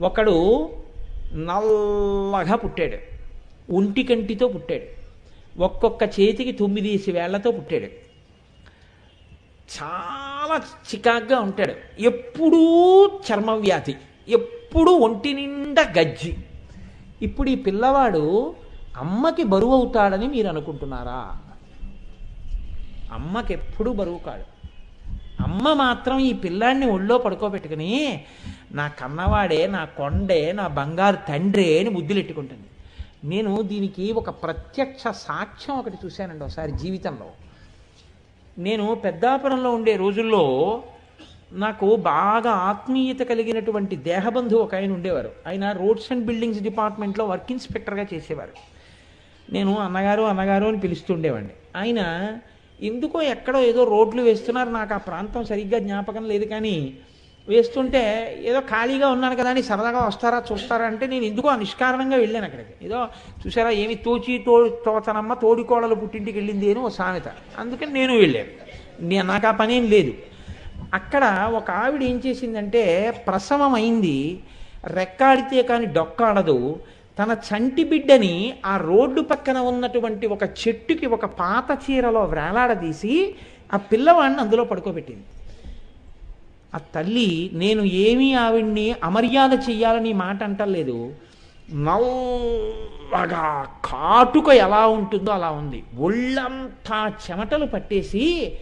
ఒకడు నల్లగా పుట్టాడు. ఒంటి కంటితో పుట్టాడు. ఒక్కొక్క చేతికి తొమ్మిదేసి వేళ్ళతో పుట్టాడు. చాలా చికాగ్గా ఉంటాడు. ఎప్పుడూ చర్మ వ్యాధి ఎప్పుడూ ఒంటి నిండా గజ్జి. ఇప్పుడు ఈ పిల్లవాడు అమ్మకి బరువు అవుతాడని మీరు అనుకుంటున్నారా? అమ్మకి ఎప్పుడూ బరువు కాడు అమ్మ మాత్రం ఈ పిల్లాడిని ఒళ్ళో పడుకోబెట్టుకుని నా కన్నవాడే నా కొండే నా బంగారు తండ్రే అని ముద్దులెట్టుకుంటుంది. నేను దీనికి ఒక ప్రత్యక్ష సాక్ష్యం ఒకటి చూశానండి ఒకసారి జీవితంలో. నేను పెద్దాపురంలో ఉండే రోజుల్లో నాకు బాగా ఆత్మీయత కలిగినటువంటి దేహబంధు ఒక ఆయన ఉండేవారు. ఆయన రోడ్స్ అండ్ బిల్డింగ్స్ డిపార్ట్మెంట్లో వర్క్ ఇన్స్పెక్టర్గా చేసేవారు. నేను అన్నగారు అన్నగారు అని పిలుస్తుండేవాడిని. ఆయన ఎందుకో ఎక్కడో ఏదో రోడ్లు వేస్తున్నారు. నాకు ఆ ప్రాంతం సరిగ్గా జ్ఞాపకం లేదు కానీ వేస్తుంటే ఏదో ఖాళీగా ఉన్నాను కదా అని సరదాగా వస్తారా చూస్తారా అంటే నేను ఎందుకో నిష్కారణంగా వెళ్ళాను అక్కడికి. ఏదో చూసారా ఏమి తోచి తో తోతనమ్మ తోడికోడలు పుట్టింటికి వెళ్ళింది అని ఓ సామెత. అందుకని నేను వెళ్ళాను. నేను నాకు ఆ పనేం లేదు. అక్కడ ఒక ఆవిడ ఏం చేసిందంటే ప్రసవం అయింది రెక్కాడితే కానీ డొక్కాడదు. తన చంటి బిడ్డని ఆ రోడ్డు పక్కన ఉన్నటువంటి ఒక చెట్టుకి ఒక పాత చీరలో వేలాడదీసి ఆ పిల్లవాడిని అందులో పడుకోబెట్టింది. ఆ తల్లి నేను ఏమీ ఆవిడ్ని అమర్యాద చెయ్యాలని మాట అంటలేదు. నల్లగా కాటుక ఎలా ఉంటుందో అలా ఉంది. ఒళ్ళంతా చెమటలు పట్టేసి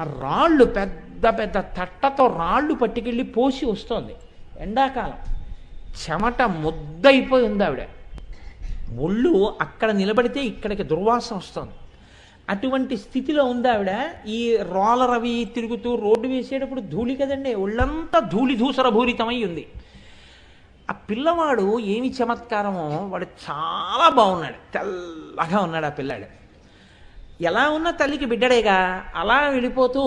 ఆ రాళ్ళు పెద్ద పెద్ద తట్టతో రాళ్ళు పట్టుకెళ్ళి పోసి వస్తోంది. ఎండాకాలం. చెమట ముద్దయిపోయి ఉంది ఆవిడ. ఒళ్ళు అక్కడ నిలబడితే ఇక్కడికి దుర్వాసన వస్తుంది. అటువంటి స్థితిలో ఉంది ఆవిడ. ఈ రోలర్ అవి తిరుగుతూ రోడ్డు వేసేటప్పుడు ధూళి కదండి ఒళ్ళంతా ధూళి ధూసర భూరితమై ఉంది. ఆ పిల్లవాడు ఏమి చమత్కారమో వాడు చాలా బాగున్నాడు తెల్లగా ఉన్నాడు ఆ పిల్లాడు. ఎలా ఉన్నా తల్లికి బిడ్డడేగా అలా వెళ్ళిపోతూ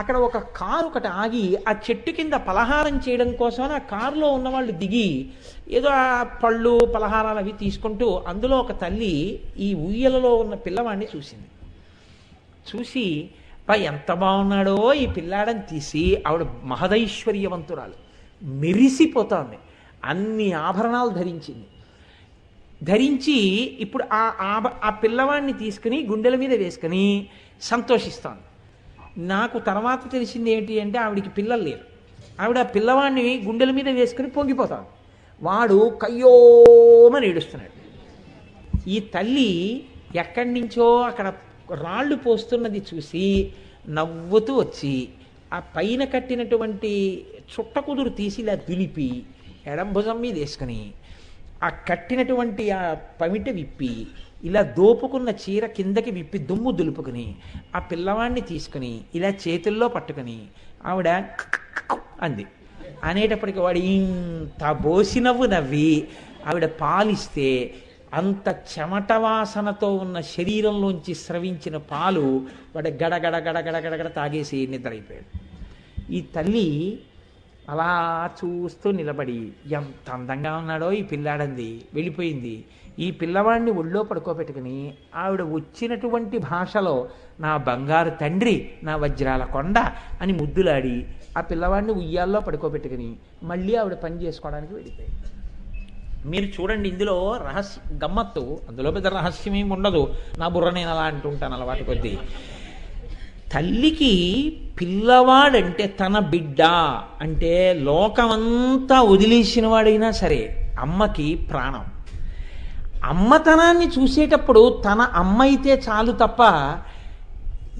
అక్కడ ఒక కారు ఒకటి ఆగి ఆ చెట్టు కింద పలహారం చేయడం కోసం ఆ కారులో ఉన్న వాళ్ళు దిగి ఏదో ఆ పళ్ళు పలహారాలు అవి తీసుకుంటూ అందులో ఒక తల్లి ఈ ఉయ్యలలో ఉన్న పిల్లవాడిని చూసింది. చూసి బా ఎంత బాగున్నాడో ఈ పిల్లాడని తీసి ఆవిడ మహదైశ్వర్యవంతురాలు. మెరిసిపోతోంది అన్ని ఆభరణాలు ధరించింది. ధరించి ఇప్పుడు ఆ ఆభ- ఆ పిల్లవాడిని తీసుకుని గుండెల మీద వేసుకుని సంతోషిస్తాను. నాకు తర్వాత తెలిసింది ఏంటి అంటే ఆవిడికి పిల్లలు లేరు. ఆవిడ ఆ పిల్లవాడిని గుండెల మీద వేసుకుని పొంగిపోతాడు వాడు కయ్యోమని ఏడుస్తున్నాడు. ఈ తల్లి ఎక్కడి నుంచో అక్కడ రాళ్ళు పోస్తున్నది చూసి నవ్వుతూ వచ్చి ఆ పైన కట్టినటువంటి చుట్ట కుదురు తీసి ఇలా దులిపి ఎడం భుజం మీద వేసుకుని ఆ కట్టినటువంటి ఆ పమిట విప్పి ఇలా దోపుకున్న చీర కిందకి విప్పి దుమ్ము దులుపుకుని ఆ పిల్లవాడిని తీసుకుని ఇలా చేతుల్లో పట్టుకుని ఆవిడ అంది. అనేటప్పటికి వాడు ఇంత బోసి నవ్వు నవ్వి ఆవిడ పాలిస్తే అంత చెమట వాసనతో ఉన్న శరీరంలోంచి స్రవించిన పాలు వాడు గడగడ గడగడ గడగడ తాగేసి నిద్రైపోయాడు. ఈ తల్లి అలా చూస్తూ నిలబడి ఎంత అందంగా ఉన్నాడో ఈ పిల్లాడంది. వెళ్ళిపోయింది. ఈ పిల్లవాడిని ఒళ్ళో పడుకోబెట్టుకుని ఆవిడ వచ్చినటువంటి భాషలో నా బంగారు తండ్రి నా వజ్రాల కొండ అని ముద్దులాడి ఆ పిల్లవాడిని ఉయ్యాల్లో పడుకోబెట్టుకుని మళ్ళీ ఆవిడ పని చేసుకోవడానికి వెళ్ళిపోయింది. మీరు చూడండి ఇందులో రహస్య గమ్మత్తు అందులో పెద్ద రహస్యం ఏమి ఉండదు. నా బుర్ర నేను అలా అంటుంటాను అలవాటు కొద్దీ. తల్లికి పిల్లవాడంటే తన బిడ్డ అంటే లోకమంతా వదిలేసిన వాడైనా సరే అమ్మకి ప్రాణం. అమ్మతనాన్ని చూసేటప్పుడు తన అమ్మ అయితే చాలు తప్ప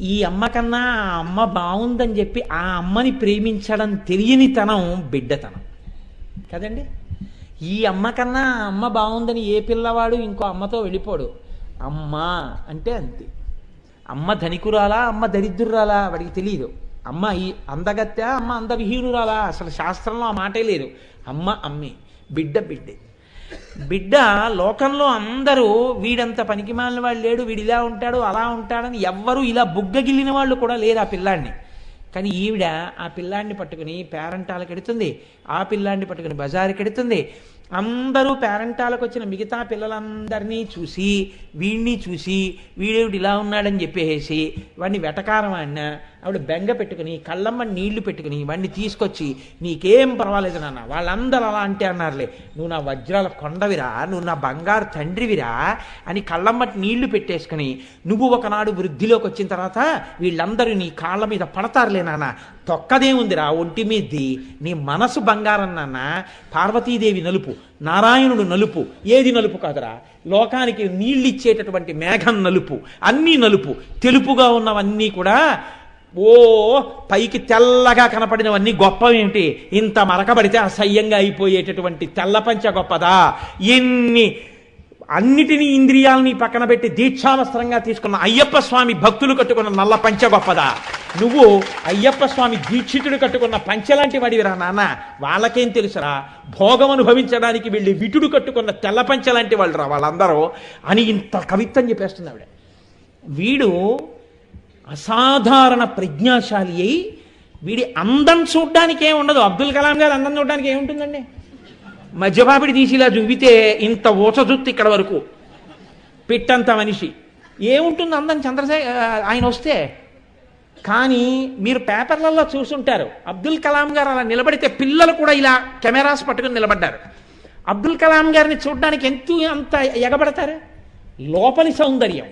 ఈ అమ్మ కన్నా ఆ అమ్మ బాగుందని చెప్పి ఆ అమ్మని ప్రేమించడం తెలియని తనం బిడ్డతనం. కదండి? ఈ అమ్మ కన్నా ఆ అమ్మ బాగుందని ఏ పిల్లవాడు ఇంకో అమ్మతో వెళ్ళిపోడు. అమ్మ అంటే అంతే. అమ్మ ధనికురాలా అమ్మ దరిద్రురాలా? వాడికి తెలియదు అమ్మ ఈ అందగత్య అమ్మ అందవిహీనురాలా? అసలు శాస్త్రంలో ఆ మాటే లేదు. అమ్మ అమ్మే. బిడ్డ బిడ్డే. బిడ్డ లోకంలో అందరూ వీడంత పనికిమాలిన వాడు లేడు వీడు ఇలా ఉంటాడు అలా ఉంటాడని ఎవ్వరూ ఇలా బుగ్గగిల్లిన వాళ్ళు కూడా లేరు ఆ పిల్లాడిని. కానీ ఈవిడ ఆ పిల్లాడిని పట్టుకుని పేరంటాలకు ఎడుతుంది ఆ పిల్లాడిని పట్టుకుని బజారుకి ఎడుతుంది. అందరూ పేరెంటాలకు వచ్చిన మిగతా పిల్లలందరినీ చూసి వీడిని చూసి వీడేవిడు ఇలా ఉన్నాడని చెప్పేసి వాడిని వెటకారం ఆడినా ఆవిడ బెంగ పెట్టుకుని కళ్ళమ్మ నీళ్ళు పెట్టుకుని వాడిని తీసుకొచ్చి నీకేం పర్వాలేదు నాన్న వాళ్ళందరూ అలా అంటే అన్నారులే. నువ్వు నా వజ్రాల కొండవిరా నువ్వు నా బంగారు తండ్రివిరా అని కళ్ళమ్మటి నీళ్ళు పెట్టేసుకుని నువ్వు ఒకనాడు వృద్ధిలోకి వచ్చిన తర్వాత వీళ్ళందరూ నీ కాళ్ళ మీద పడతారులే నాన్న. తొక్కదేముందిరా ఒంటి మీది నీ మనసు బంగారం నాన్న. పార్వతీదేవి నలుపు. నారాయణుడు నలుపు. ఏది నలుపు కాదురా? లోకానికి నీళ్ళిచ్చేటటువంటి మేఘం నలుపు. అన్నీ నలుపు. తెలుపుగా ఉన్నవన్నీ కూడా ఓ పైకి తెల్లగా కనపడినవన్నీ గొప్పవేంటి ఇంత మరకబడితే అసహ్యంగా అయిపోయేటటువంటి తెల్లపంచ గొప్పదా? ఎన్ని అన్నిటినీ ఇంద్రియాలని పక్కన పెట్టి దీక్షావస్త్రంగా తీసుకున్న అయ్యప్ప స్వామి భక్తులు కట్టుకున్న నల్ల పంచ గొప్పదా? నువ్వు అయ్యప్ప స్వామి దీక్షితుడు కట్టుకున్న పంచలాంటి వాడివిరా నాన్న. వాళ్ళకేం తెలుసురా? భోగం అనుభవించడానికి వెళ్ళి విటుడు కట్టుకున్న తెల్ల పంచలాంటి వాళ్ళు రా వాళ్ళందరూ. అని ఇంత కవిత్వం చెప్పేస్తుంది ఆవిడ వీడు అసాధారణ ప్రజ్ఞాశాలి అయి వీడి అందం చూడ్డానికి ఏమి ఉండదు. అబ్దుల్ కలాం గారు అందం చూడడానికి ఏముంటుందండి మధ్యపాపిడి తీసి ఇలా చూపితే ఇంత ఊచజుత్తు ఇక్కడ వరకు. పెట్టంత మనిషి. ఏముంటుంది అందం చంద్రశేఖర్ ఆయన వస్తే? కానీ మీరు పేపర్లలో చూసుంటారు. అబ్దుల్ కలాం గారు అలా నిలబడితే పిల్లలు కూడా ఇలా కెమెరాస్ పట్టుకుని నిలబడ్డారు. అబ్దుల్ కలాం గారిని చూడడానికి ఎంత అంత ఎగబడతారు? లోపలి సౌందర్యం.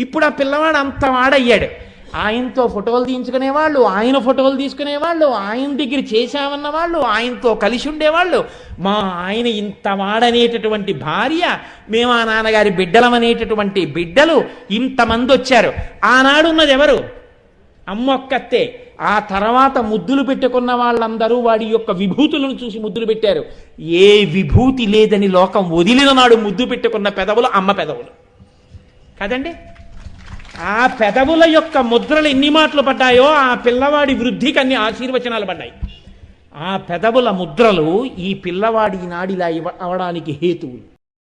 ఇప్పుడు ఆ పిల్లవాడు అంత వాడయ్యాడు. ఆయనతో ఫోటోలు తీయించుకునేవాళ్ళు ఆయన ఫోటోలు తీసుకునేవాళ్ళు ఆయన దగ్గర చేశామన్న వాళ్ళు ఆయనతో కలిసి ఉండేవాళ్ళు. మా ఆయన ఇంత వాడనేటటువంటి భార్య మేము ఆ నాన్నగారి బిడ్డలమనేటటువంటి బిడ్డలు ఇంతమంది వచ్చారు. ఆనాడు ఉన్నది ఎవరు అమ్మొక్కతే. ఆ తర్వాత ముద్దులు పెట్టుకున్న వాళ్ళందరూ వాడి యొక్క విభూతులను చూసి ముద్దులు పెట్టారు. ఏ విభూతి లేదని లోకం వదిలిన నాడు ముద్దు పెట్టుకున్న పెదవులు అమ్మ పెదవులు. కదండి? ఆ పెదవుల యొక్క ముద్రలు ఎన్ని మాటలు పడ్డాయో ఆ పిల్లవాడి వృద్ధికి అన్ని ఆశీర్వచనాలు పడ్డాయి. ఆ పెదవుల ముద్రలు ఈ పిల్లవాడి నాడిలా ఇవ అవడానికి హేతువులు.